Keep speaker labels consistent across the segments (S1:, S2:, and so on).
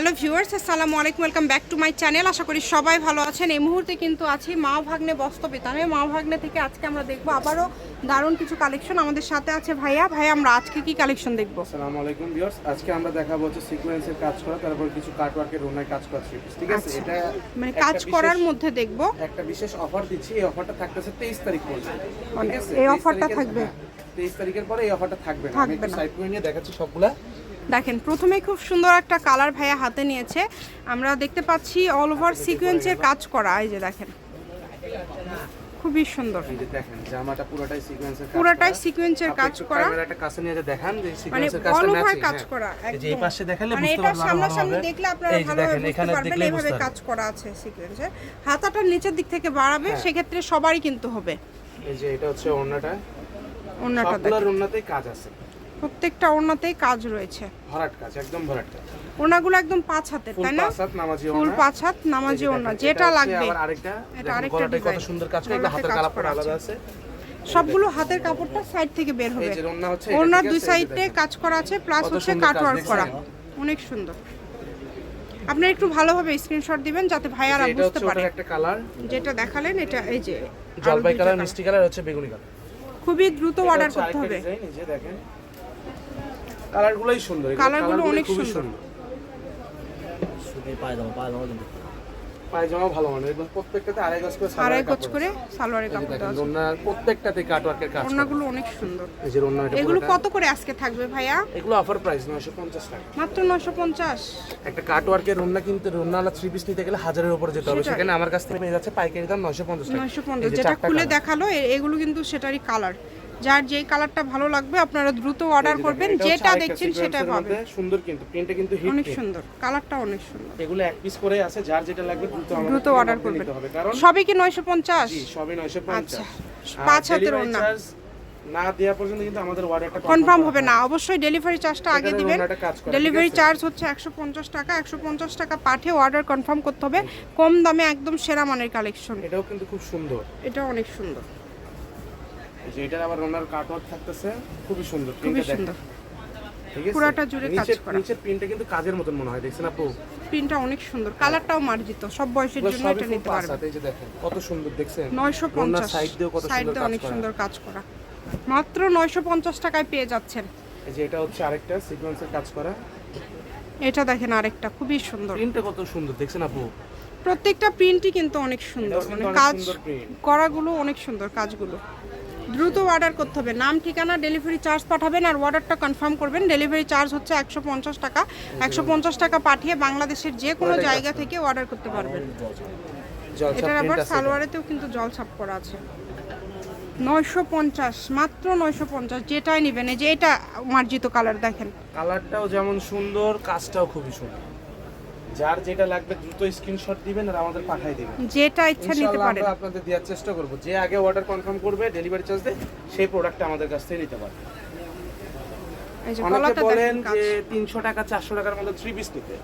S1: Hello viewers আসসালামু আলাইকুম welcome back to my channel. আশা করি সবাই ভালো আছেন। এই মুহূর্তে কিন্তু আছি মা ভাগ্নে বস্তবিতানে মা ভাগ্নে থেকে আজকে আমরা দেখব আবারও দারুণ কিছু কালেকশন আমাদের সাথে আছে ভাইয়া। ভাইয়া আমরা আজকে কি কালেকশন দেখব?
S2: আসসালামু আলাইকুম ভিউয়ার্স আজকে আমরা দেখাবো হচ্ছে সিকোয়েন্সের কাজ করা তারপর কিছু কাটওয়ার্কের রুনায় কাজ করা ঠিক আছে?
S1: আচ্ছা।
S2: এটা
S1: মানে কাজ করার মধ্যে দেখব।
S2: একটা বিশেষ অফার দিচ্ছি এই অফারটা থাকতেছে 23 তারিখ পর্যন্ত
S1: মানে এই
S2: অফারটা
S1: থাকবে?
S2: হ্যাঁ, 23 তারিখের পরে এই অফারটা থাকবে না। আমি একটু। সাইড করে নিয়ে দেখাচ্ছি সবগুলা।
S1: দেখেন প্রথমে খুব সুন্দর একটা কালার ভাইয়া হাতে নিয়েছে। আমরা দেখতে পাচ্ছি অল ওভার সিকোয়েন্সের কাজ করা। এই যে দেখেন খুবই সুন্দর।
S2: দেখেন জামাটা পুরোটাই সিকোয়েন্সের কাজ
S1: পুরোটাই
S2: করা।
S1: সিকোয়েন্সের
S2: আপনি
S1: কাজ করা।
S2: ক্যামেরাটা কাছে নিয়ে যে যে
S1: মানে
S2: সিকোয়েন্সের
S1: অল
S2: কাজটা
S1: ওভার
S2: ম্যাচিং
S1: কাজ করা
S2: এই পাশে দেখালে
S1: মানে
S2: বুঝতে
S1: এটা
S2: পারবেন
S1: সামনাসামনি দেখলে আপনারা ভালোভাবে
S2: দেখেন
S1: বুঝতে
S2: এখানে
S1: পারবেন এইভাবে কাজ করা আছে সিকোয়েন্সে হাতাটা নিচের দিক থেকে বাড়াবে
S2: হ্যাঁ।
S1: সেক্ষেত্রে সবারই কিন্তু হবে।
S2: এই যে এটা হচ্ছে ওড়নাটা। সবগুলোর
S1: দেখেন।
S2: কাজ আছে।
S1: প্রত্যেকটা ওড়নাতেই কাজ রয়েছে।
S2: ভরাট কাজ একদম ভরাট কাজ।
S1: ওড়নাগুলো একদম পাঁচ হাতের তাই না?
S2: পাঁচ হাত নামাজি
S1: ফুল
S2: ওড়না
S1: পাঁচ হাত নামাজি ওড়না যেটা লাগবে।
S2: আবার আরেকটা
S1: এটা আরেকটা
S2: গলাটায় কত সুন্দর কাজ করে হাতের কালারটা আলাদা
S1: আছে। সবগুলো হাতের কাপড়টা সাইড থেকে বের হবে।
S2: এই যে ওড়না হচ্ছে এটা,
S1: ওড়নার দুই সাইডে কাজ করা আছে প্লাস হচ্ছে কাট ওয়ার্ক করা। অনেক সুন্দর। আপনারা একটু ভালোভাবে স্ক্রিনশট দিবেন যাতে ভাইয়ারা বুঝতে পারে।
S2: একটা কালার
S1: যেটা দেখালেন এটা এই যে
S2: জলপাই কালার মিষ্টি কালার হচ্ছে বেগুনি কালার
S1: খুবই দ্রুত অর্ডার করতে হবে।
S2: এই যে দেখেন। কালারগুলোই সুন্দর
S1: কালারগুলো অনেক সুন্দর।
S3: পায়জামা পায়জামা
S2: পায়জামা ভালো মানে এগুলো প্রত্যেকটাতে আড়াই গজ করে
S1: আড়াই গজ করে সালোয়ারের কাপড় দেওয়া আছে।
S2: প্রত্যেকটাতে কাটওয়ার্কের কাজ।
S1: অনেক সুন্দর।
S2: এই যে
S1: এগুলো কত করে আজকে থাকবে ভাইয়া?
S2: এগুলো অফার প্রাইস 950 টাকা।
S1: মাত্র নশো পঞ্চাশ।
S2: একটা কাটওয়ার্কের ওড়না কিনতে ওড়নাওয়ালা থ্রি পিস নিতে গেলে হাজারের উপরে যেতে হবে। সেখানে আমার কাছ থেকে পেয়ে যাচ্ছে পাইকারি দাম 950 টাকা।
S1: নয়শো
S2: এই
S1: পঞ্চাশ
S2: যে
S1: যেটা খুলে দেখাল এগুলো কিন্তু সেটারই কালার যার যেই কালারটা ভালো লাগবে আপনারা দ্রুত অর্ডার করবেন যেটা দেখছেন
S2: সেটা
S1: পাবেন।
S2: সুন্দর কিন্তু প্রিন্টটা কিন্তু হিট
S1: অনেক সুন্দর কালারটা অনেক সুন্দর।
S2: এগুলো এক পিস করে আছে যার যেটা লাগবে দ্রুত
S1: দ্রুত অর্ডার করবেন।
S2: কারণ
S1: সবই কি নয়শো পঞ্চাশ?
S2: জি সবই 950
S1: আচ্ছা পাঁচ হাতের ওড়না।
S2: না দেওয়া পর্যন্ত কিন্তু আমাদের অর্ডারটা
S1: কনফার্ম হবে। না অবশ্যই ডেলিভারি চার্জটা আগে দিবেন। ডেলিভারি চার্জ হচ্ছে একশো পঞ্চাশ টাকা একশো পঞ্চাশ টাকা পাঠিয়ে অর্ডার কনফার্ম করতে হবে। কম দামে একদম সেরা মানের কালেকশন
S2: এটাও কিন্তু খুব সুন্দর।
S1: এটা অনেক সুন্দর।
S2: যে এটার আবার ওনার কাটওয়ার্ক থাকতেছে। খুবই সুন্দর
S1: খুবই সুন্দর। পুরাটা জুড়ে কাজ করা।
S2: প্রিন্টটা কিন্তু কাজের মতন মনে হয় দেখছেন আপু?
S1: প্রিন্টটা অনেক সুন্দর। কালারটাও মার্জিত সব বয়সের জন্য এটা নিতে
S2: এই যে দেখেন কত সুন্দর দেখছেন?
S1: নয়শো পঞ্চাশ।
S2: সাইড দিয়েও কত সুন্দর কাজ
S1: অনেক
S2: করা।
S1: সুন্দর কাজ করা। মাত্র নয়শো পঞ্চাশ টাকায় পেয়ে যাচ্ছেন।
S2: এই যে এটা হচ্ছে আরেকটা সিকোয়েন্সের কাজ করা।
S1: এটা দেখেন আরেকটা খুবই সুন্দর।
S2: প্রিন্টটা কত সুন্দর দেখছেন আপু?
S1: প্রত্যেকটা প্রিন্টই কিন্তু অনেক সুন্দর। মানে কাজ করাগুলো অনেক সুন্দর কাজগুলো। দ্রুত অর্ডার করতে হবে। নাম ঠিকানা ডেলিভারি চার্জ পাঠাবেন আর অর্ডারটা কনফার্ম করবেন। ডেলিভারি চার্জ হচ্ছে একশো পঞ্চাশ টাকা। একশো পঞ্চাশ টাকা পাঠিয়ে বাংলাদেশের যে কোনো জায়গা থেকে অর্ডার করতে পারবেন। এটার আবার সালোয়ারেতেও কিন্তু জল ছাপ করা আছে। নয়শো পঞ্চাশ মাত্র নয়শো পঞ্চাশ যেটাই নেবেন। এই যে এটা মার্জিত কালার দেখেন।
S2: কালারটাও যেমন সুন্দর কাজটাও খুবই সুন্দর। যার যেটা লাগবে দ্রুত স্ক্রিনশট দিবেন আর আমাদের পাঠাই দিবেন।
S1: যেটা ইচ্ছা নিতে পারেন।
S2: আমরা আপনাদের দেওয়ার চেষ্টা করব। যে আগে অর্ডার কনফার্ম করবে ডেলিভারি চার্জ দিয়ে সেই প্রোডাক্টটা আমাদের কাছ থেকে নিতে পারবে। অনেকে বলেন যে তিনশো টাকা চারশো টাকার মধ্যে থ্রি পিস নিতে।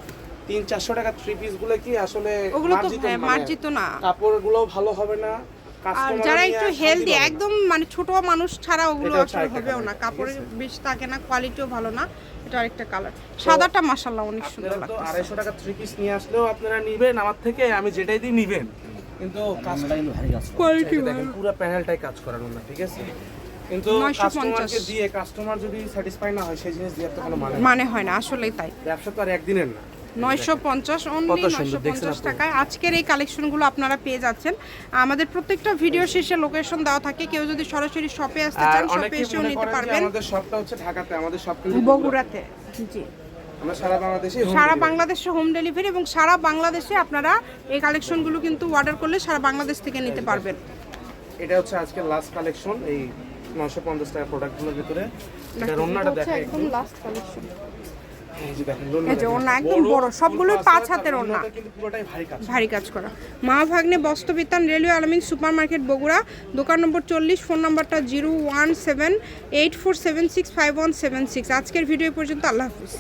S2: তিন চারশো টাকা থ্রি পিসগুলো কি আসলে
S1: ওগুলো তো
S2: মার্জিত
S1: না।
S2: কাপড়গুলো ভালো হবে না?
S1: আর যারা একটু হেলদি একদম মানে ছোট মানুষ ছাড়া ওগুলো আসলে হবেও না। কাপড়ের বেশ থাকে না কোয়ালিটিও ভালো না এটা আরেকটা কালার সাদাটা মাশাআল্লাহ অনেক সুন্দর
S2: আপনারা তো
S1: লাগছে
S2: আড়াইশো টাকা থ্রি পিস নিয়ে আসলেও আপনারা নিবেন আমার থেকে আমি যেটাই দিই নিবেন। কিন্তু কাজটা
S3: কিন্তু ভারী কাজ
S1: কোয়ালিটি
S2: দেখেন পুরো প্যানেলটাই কাজ করানো না ঠিক আছে? কিন্তু কাস্টমারকে দিয়ে কাস্টমার যদি স্যাটিসফাই না হয় সেই জিনিস দিয়ে তো কোনো মানে
S1: মানে হয় না আসলেই তাই।
S2: ব্যবসা তো আর একদিনের না।
S1: নয়শো পঞ্চাশ অনলি
S2: কত সুন্দর
S1: নয়শো
S2: দেখছেন
S1: পঞ্চাশ
S2: আপনি?
S1: টাকায় আজকের এই কালেকশনগুলো আপনারা পেয়ে যাচ্ছেন। আমাদের প্রত্যেকটা ভিডিও শেষে লোকেশন দেওয়া থাকে কেউ যদি সরাসরি শপে আসতে চান শপে এসেও নিতে পারবেন।
S2: আমাদের শপটা হচ্ছে ঢাকাতে আমাদের শপ
S1: বগুড়াতে জি।
S2: সারা বাংলাদেশে
S1: হোম ডেলিভারি এবং সারা বাংলাদেশে আপনারা এই কালেকশনগুলো কিন্তু অর্ডার করলে সারা বাংলাদেশ থেকে নিতে পারবেন।
S2: এটা হচ্ছে আজকে লাস্ট কালেকশন এই 950 টাকা প্রোডাক্টগুলোর ভিতরে। এটা রন্নাটা দেখাই
S1: একদম লাস্ট কালেকশন
S2: এই যে।
S1: ওড়না একদম বড়, সবগুলোই পাঁচ হাতের
S2: পুরোটাই ভারী কাজ।
S1: করা। মা ভাগ্নে বস্ত্রবিতান railway Almin super market Bogura দোকান নম্বর চল্লিশ ফোন নম্বরটা zero one seven eight four seven six five one seven six. আজকের ভিডিও পর্যন্ত আল্লাহ হাফিজ।